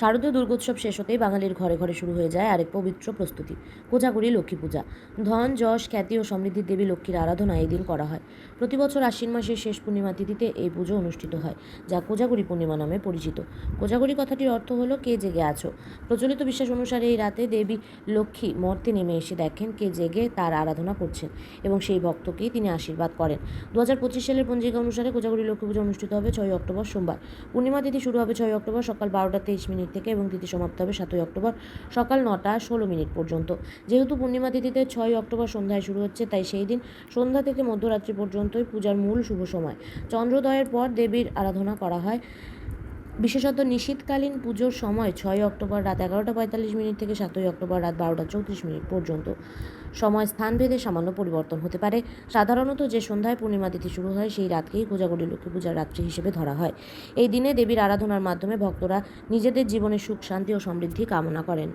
শারদীয় দুর্গোৎসব শেষ হতেই বাঙালির ঘরে ঘরে শুরু হয়ে যায় আরেক পবিত্র প্রস্তুতি, কোজাগরী লক্ষ্মী পূজা। ধন, যশ, খ্যাতি ও সমৃদ্ধির দেবী লক্ষ্মীর আরাধনা এই দিন করা হয়। প্রতি বছর আশ্বিন মাসের শেষ পূর্ণিমা তিথিতে এই পুজো অনুষ্ঠিত হয়, যা কোজাগরী পূর্ণিমা নামে পরিচিত। কোজাগরী কথাটির অর্থ হলো, কে জেগে আছো? প্রচলিত বিশ্বাস অনুসারে এই রাতে দেবী লক্ষ্মী মর্তে নেমে এসে দেখেন কে জেগে তার আরাধনা করছেন এবং সেই ভক্তকেই তিনি আশীর্বাদ করেন। দু হাজার পঁচিশ সালের পঞ্জিকা অনুসারে কোজাগরী লক্ষ্মী পুজো অনুষ্ঠিত হবে ছয় অক্টোবর সোমবার। পূর্ণিমা তিথি শুরু হবে ছয় অক্টোবর সকাল বারোটা তেইশ মিনিট থেকে এবং তিথি সমাপ্ত হবে সাতই অক্টোবর সকাল নটা ষোলো মিনিট পর্যন্ত। যেহেতু পূর্ণিমা তিথিতে ছয় অক্টোবর সন্ধ্যায় শুরু হচ্ছে, তাই সেই দিন সন্ধ্যা থেকে মধ্যরাত্রি পর্যন্তই পূজার মূল শুভ সময়। চন্দ্রোদয়ের পর দেবীর আরাধনা করা হয়। বিশেষত নিশীতকালীন পুজোর সময় ছয় অক্টোবর রাত এগারোটা পঁয়তাল্লিশ মিনিট থেকে সাতই অক্টোবর রাত বারোটা চৌত্রিশ মিনিট পর্যন্ত। সময় স্থানভেদে সামান্য পরিবর্তন হতে পারে। সাধারণত যে সন্ধ্যায় পূর্ণিমা তিথি শুরু হয়, সেই রাতকেই কোজাগরী লক্ষ্মী পূজার রাত্রি হিসেবে ধরা হয়। এই দিনে দেবীর আরাধনার মাধ্যমে ভক্তরা নিজেদের জীবনে সুখ, শান্তি ও সমৃদ্ধি কামনা করেন।